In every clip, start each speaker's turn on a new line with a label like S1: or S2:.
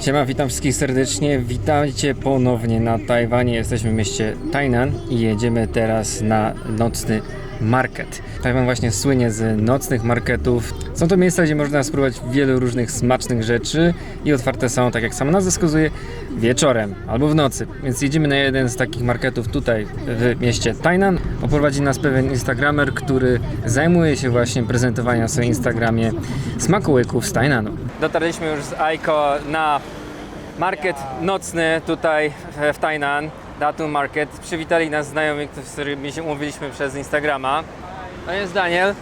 S1: Siema, witam wszystkich serdecznie. Witajcie ponownie na Tajwanie. Jesteśmy w mieście Tainan i jedziemy teraz na nocny market. Tajwan właśnie słynie z nocnych marketów. Są to miejsca, gdzie można spróbować wielu różnych smacznych rzeczy i otwarte są, tak jak sama nazwa wskazuje, wieczorem albo w nocy. Więc jedziemy na jeden z takich marketów tutaj w mieście Tainan. Oprowadzi nas pewien instagramer, który zajmuje się właśnie prezentowaniem na swoim Instagramie smakołyków z Tainanu. Dotarliśmy już z Aiko na market nocny tutaj w- w Datun Market. Przywitali nas znajomi, z którymi się umówiliśmy przez Instagrama. To jest Daniel,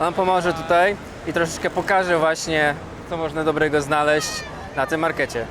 S1: on pomoże tutaj i troszeczkę pokaże właśnie, co można dobrego znaleźć na tym markecie.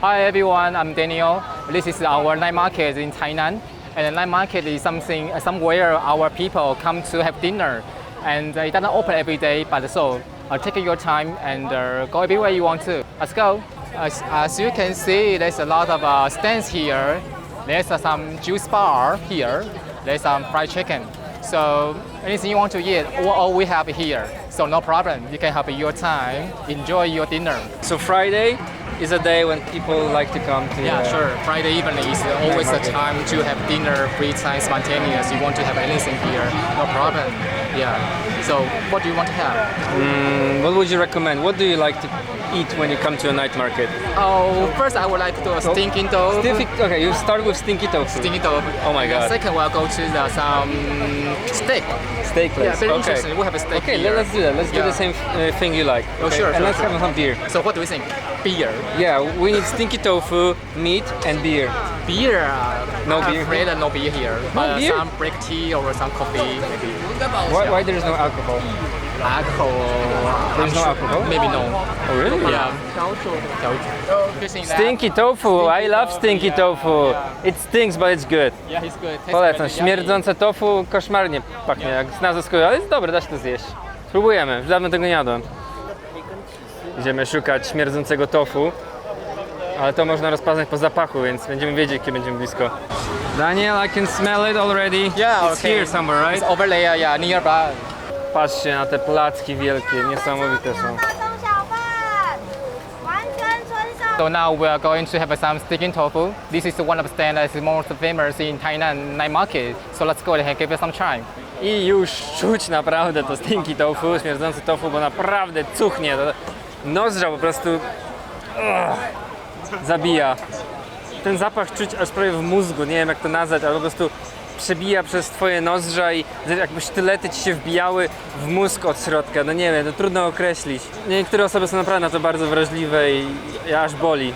S2: Hi everyone, I'm Daniel. This is our night market in Tainan. And the night market is something, somewhere our people come to have dinner. And uh, it doesn't open every day, but so uh, take your time and uh, go everywhere you want to. Let's go. As, as you can see, there's a lot of uh, stands here. There's uh, some juice bar here. There's some fried chicken. So anything you want to eat, all, all we have here. So no problem. You can have your time, enjoy your dinner.
S1: So Friday is a day when people like to come to
S2: Yeah,
S1: uh,
S2: sure. Friday evening is always the
S1: market.
S2: time to have dinner, free time, spontaneous. You want to have anything here, no problem. Yeah. So, what do you want to have?
S1: Mm, what would you recommend? What do you like to eat when you come to a night market?
S2: Oh, first I would like to do a stinking tofu.
S1: Stinky, okay, you start with stinky tofu.
S2: Stinky tofu.
S1: Oh my
S2: And
S1: God.
S2: Second, we'll go to the, some steak.
S1: Steak place.
S2: Yeah, very
S1: okay.
S2: interesting. We have a steak
S1: Okay,
S2: here.
S1: let- let's do that. Let's do the same uh, thing you like.
S2: Oh,
S1: okay?
S2: sure,
S1: And
S2: sure,
S1: let's
S2: sure.
S1: have some beer.
S2: So, what do we think? Beer.
S1: Yeah, we need stinky tofu, meat, and beer.
S2: Beer.
S1: No
S2: I'm
S1: beer
S2: afraid no beer here. but
S1: beer?
S2: some black tea or some coffee, maybe.
S1: Why, why there is no alcohol?
S2: Alcohol.
S1: There's
S2: I'm
S1: no
S2: sure-
S1: alcohol?
S2: Maybe no.
S1: Oh, really?
S2: Yeah.
S1: Stinky tofu. I love stinky tofu. It stinks, but it's good.
S2: Yeah, he's good. Tastes
S1: Polecam.
S2: very yummy.
S1: Śmierdzące tofu koszmarnie pachnie, jak z nazwy skóry, ale jest dobre, da się to zjeść. Spróbujemy, już dawno tego nie jadłem. Idziemy szukać śmierdzącego tofu, ale to można rozpoznać po zapachu, więc będziemy wiedzieć, kiedy będziemy blisko. Daniel, I can smell it already.
S2: Yeah,
S1: It's
S2: okay.
S1: here somewhere, right?
S2: It's over there, yeah, nearby.
S1: Patrzcie na te placki wielkie, niesamowite są.
S2: So now we are going to have some sticking tofu. This is one of the stand most famous in Thailand night market. So let's go ahead and give it some try.
S1: I już czuć naprawdę to stinki tofu, śmierdzący tofu, bo naprawdę cuchnie. To nozdrza po prostu zabija. Ten zapach czuć aż prawie w mózgu, nie wiem jak to nazwać, ale po prostu przebija przez twoje nozdrza i jakby sztylety ci się wbijały w mózg od środka. No nie wiem, to trudno określić. Niektóre osoby są naprawdę na to bardzo wrażliwe i aż boli.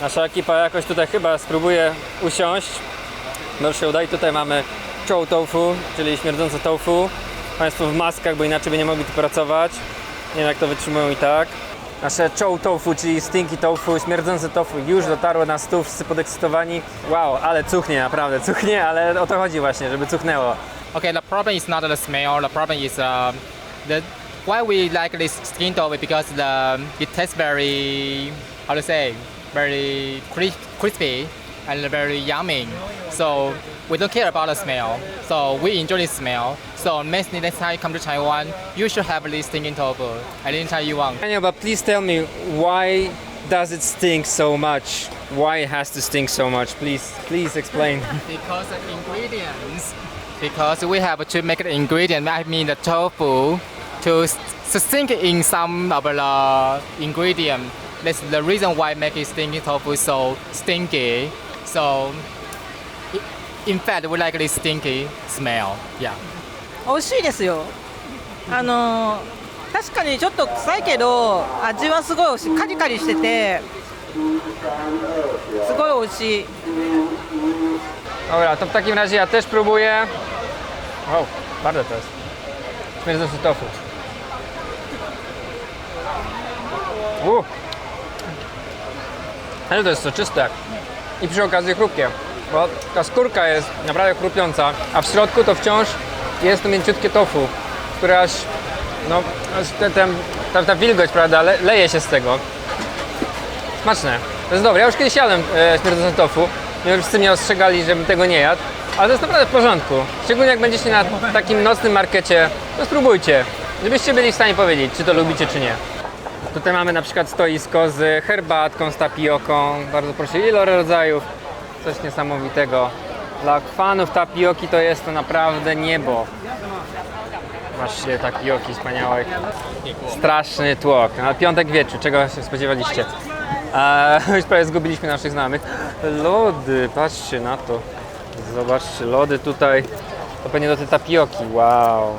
S1: Nasza ekipa jakoś tutaj chyba spróbuje usiąść. Już się uda tutaj mamy chow tofu, czyli śmierdzące tofu. Państwo w maskach, bo inaczej by nie mogli tu pracować. Nie wiem jak to wytrzymują i tak. Nasze chow tofu, czyli stinky tofu, śmierdzące tofu już dotarło na stół, wszyscy podekscytowani. Wow, ale cuchnie, naprawdę cuchnie, ale o to chodzi właśnie, żeby cuchnęło.
S2: Okay, the problem is not the smell. The problem is um, the why we like this skin tofu because the it tastes very how to say very cris- crispy and very yummy. So we don't care about the smell. So we enjoy the smell. So next next time you come to Taiwan, you should have this stinking tofu anytime you want.
S1: Daniel, but please tell me why does it stink so much? Why it has to stink so much? Please, please explain.
S2: Because the ingredients. Because we have to make the ingredient. I mean the tofu to s- sink in some of the ingredient. That's the reason why making stinky tofu so stinky. So, in fact, we like this stinky smell. Yeah.
S3: 美味しいですよあのー確かにちょっと臭いけど味はすごい美味しいカリカリしててすごい美味しい
S1: Dobra, to w takim razie ja też próbuję. Wow, bardzo to jest. Śmierdzący tofu. Uh. Ale to jest soczyste. I przy okazji chrupkie. Bo ta skórka jest naprawdę chrupiąca, a w środku to wciąż jest to mięciutkie tofu, które aż, no, aż ta, ta wilgoć, prawda, le, leje się z tego. Smaczne. To jest dobre. Ja już kiedyś jadłem e, śmierdzące tofu. Wszyscy mnie ostrzegali, żebym tego nie jadł. Ale to jest naprawdę w porządku. Szczególnie jak będziecie na takim nocnym markecie, to spróbujcie. Żebyście byli w stanie powiedzieć, czy to lubicie, czy nie. Tutaj mamy na przykład stoisko z herbatką, z tapioką. Bardzo proszę, ile rodzajów. Coś niesamowitego. Dla fanów tapioki to jest to naprawdę niebo. Właśnie tapioki wspaniałe. Straszny tłok. Na piątek wieczór, czego się spodziewaliście? Eee, już prawie zgubiliśmy naszych znajomych. Lody, patrzcie na to. Zobaczcie, lody tutaj. To pewnie do tej tapioki, wow.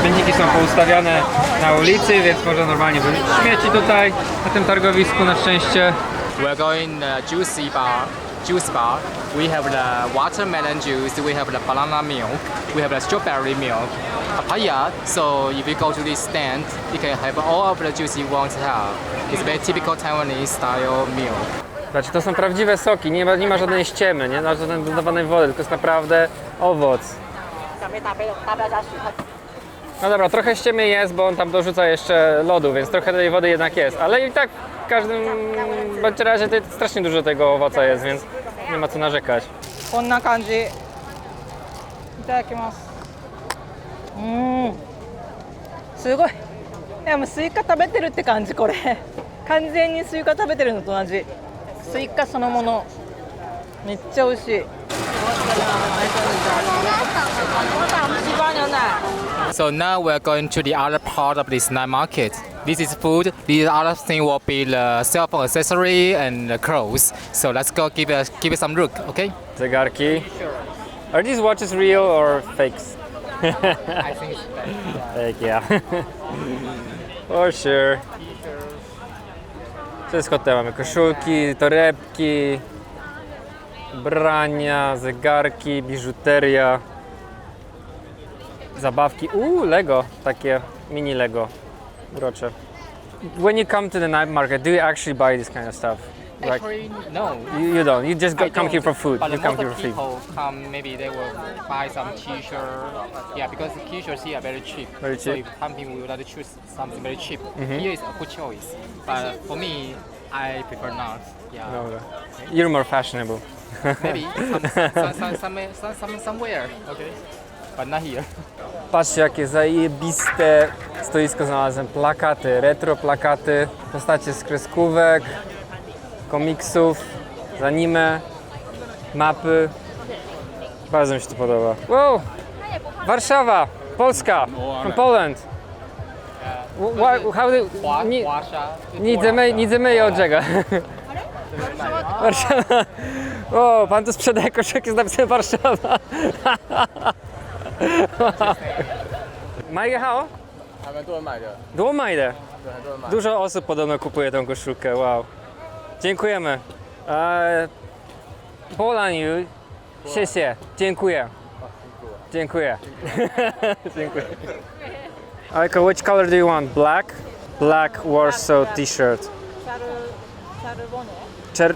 S1: Śmietniki są poustawiane na ulicy, więc można normalnie wyrzucić śmieci tutaj, na tym targowisku na szczęście.
S2: We're going uh, juicy bar, juice bar. We have the watermelon juice, we have the banana milk, we have the strawberry milk, papaya. So if you go to this stand, you can have all of the juice you want to have. It's very typical Taiwanese style milk.
S1: Znaczy to są prawdziwe soki, nie ma, nie ma żadnej ściemy, nie ma żadnej dodawanej wody, tylko jest naprawdę owoc. No dobra, trochę ściemy jest, bo on tam dorzuca jeszcze lodu, więc trochę tej wody jednak jest, ale i tak w każdym bądź razie strasznie dużo tego owoca jest, więc nie ma co narzekać.
S3: こんな感じ。いただきます。うーん。すごい。いやもうスイカ食べてるって感じこれ。完全にスイカ食べてるのと同じ。スイカそのもの。めっちゃ美味しい。
S2: So now we're going to the other part of this night market. This is food. The other thing will be the cell phone accessory and the clothes. So let's go give it give it some look, okay?
S1: Zegarki. Are these watches real or fakes?
S2: I think it's
S1: Fake, yeah. For sure. Wszystko tutaj mamy. Koszulki, torebki, brania, zegarki, biżuteria, zabawki. Uuu, Lego, takie mini Lego, urocze. When you come to the night market, do you actually buy this kind of stuff? Like,
S2: Actually, no.
S1: you, you don't. You just go,
S2: I
S1: come here for food.
S2: But
S1: You come
S2: most
S1: here for food.
S2: people come, maybe they will buy some t-shirt. Yeah, because t-shirts here are very cheap.
S1: Very
S2: So
S1: cheap. Mm-hmm.
S2: if some people would like to choose something very cheap, here is a good choice. But for me, I prefer not. Yeah,
S1: Dobra. You're more fashionable.
S2: maybe some, some, some, some, some, some, somewhere. Okay, but not here.
S1: Patrzcie, jakie zajebiste stoisko znalazłem. Plakaty, retro plakaty, postacie z kreskówek, komiksów, z anime, mapy. Bardzo mi się to podoba. Wow! Warszawa! Polska! From Poland! Wh- Why, how do... Ni,
S2: Huasha,
S1: Nidzemy, nidzemy od czego? Warszawa! O, pan tu sprzedaje koszyki z napisem Warszawa! 买给好，还蛮多人买的，多买的。对，很多人买。Dużo osób podobno kupuje tą koszulkę, wow. Dziękujemy. E, dziękuję. Dziękuję. Dziękuję. Aiko, which color do you want? Black? Black Warsaw t-shirt.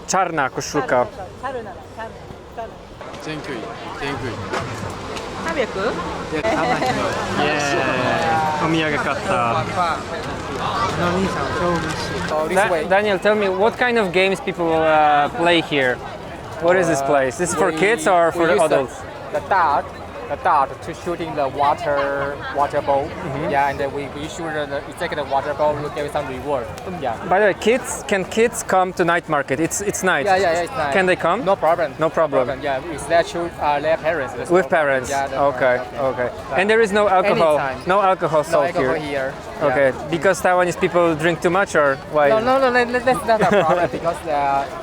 S1: czarna koszulka.
S3: 자르 자르 Dziękuję, dziękuję. 300? 約
S2: 300イエー
S3: イ
S1: お土産
S2: 買っ
S1: た
S2: だ
S1: Daniel, tell me what kind of games people uh, play here? What is this place? This is for kids or for adults?
S2: The the dart to shooting the water water ball.
S1: Mm-hmm.
S2: Yeah, and then we, we shoot the, the water ball. We give some reward. Yeah.
S1: By the way, kids, can kids come to night market? It's it's night.
S2: Yeah, yeah, yeah. It's nice.
S1: Can they come?
S2: No problem.
S1: No problem.
S2: Yeah, with their children, uh, their parents.
S1: With
S2: problem.
S1: parents.
S2: Yeah.
S1: okay,
S2: right.
S1: okay. And there is no alcohol.
S2: Anytime.
S1: No alcohol
S2: No
S1: sold
S2: alcohol
S1: here.
S2: here. Yeah.
S1: Okay, because Taiwanese people drink too much, or why?
S2: No, no, no, that- that- that's not a problem because the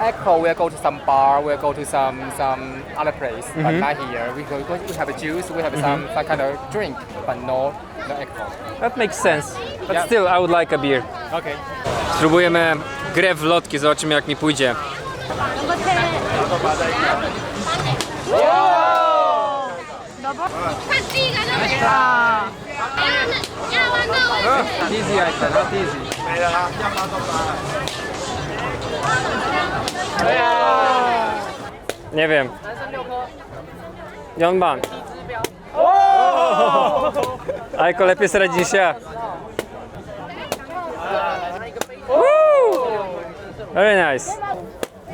S2: alcohol will go to some bar, we'll go to some some other place, but
S1: Mm-hmm.
S2: not here. We go, we have a juice, we have some, some kind of drink, but no, no alcohol.
S1: That makes sense. But
S2: Yeah.
S1: still, I would like a beer.
S2: Okay.
S1: Spróbujemy grę w lotki, zobaczymy jak mi pójdzie. Easy, Aika, not easy. Nie wiem. Yonban. Ajko, lepiej radzi niż ja. Woo! Very nice.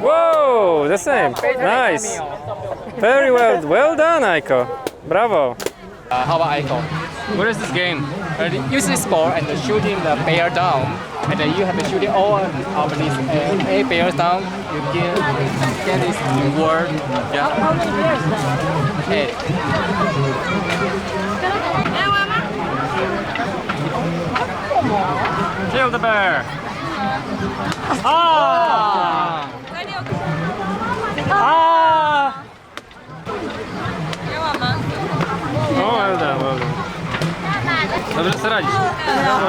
S1: Whoa, the same. Nice. Very well. Well done, Aiko. Bravo.
S2: Uh, how about alcohol?
S1: What is this game?
S2: uh, use this ball and shooting the bear down, and then you have to shooting all of these uh, eight bears down. You get get this reward. Yeah.
S3: How many bears?
S2: Eight. Kill the bear. Ah! Ah!
S1: Dobro se radiš?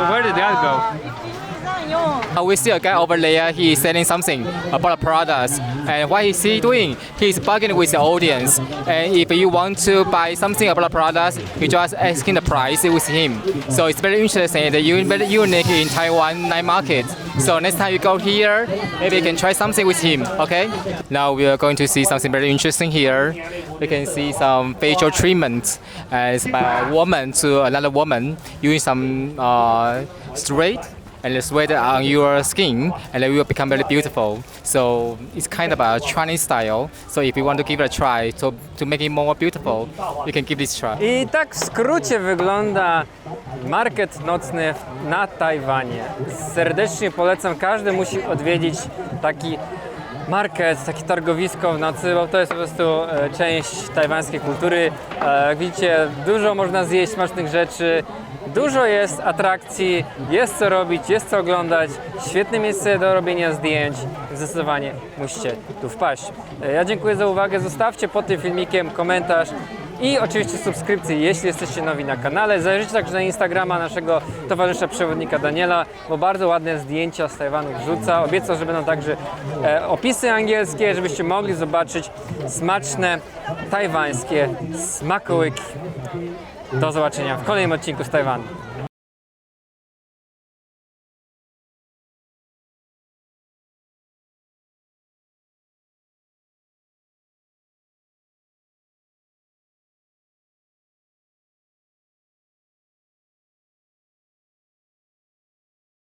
S1: Where did the that go?
S2: Uh, we see a guy over there. He is selling something about a product, and what is he doing? He's bargaining with the audience. And if you want to buy something about a product, you just asking the price with him. So it's very interesting and very unique in Taiwan night market. So next time you go here, maybe you can try something with him. Okay? Now we are going to see something very interesting here. We can see some facial treatment as by a woman to another woman using some uh, straight and sweat on your skin and it will become very beautiful. So it's kind of a Chinese style. So if you want to give it a try to, to make it more beautiful, you can give this try.
S1: I tak w skrócie wygląda market nocny na Tajwanie. Serdecznie polecam, każdy musi odwiedzić taki market, takie targowisko w nocy, bo to jest po prostu e, część tajwańskiej kultury. E, Jak widzicie, dużo można zjeść smacznych rzeczy, dużo jest atrakcji, jest co robić, jest co oglądać. Świetne miejsce do robienia zdjęć. Zdecydowanie musicie tu wpaść. E, Ja dziękuję za uwagę. Zostawcie pod tym filmikiem komentarz. I oczywiście subskrypcje, jeśli jesteście nowi na kanale. Zajrzyjcie także na Instagrama naszego towarzysza przewodnika Daniela, bo bardzo ładne zdjęcia z Tajwanu wrzuca. Obiecał, że będą także e, opisy angielskie, żebyście mogli zobaczyć smaczne tajwańskie smakołyki. Do zobaczenia w kolejnym odcinku z Tajwanu.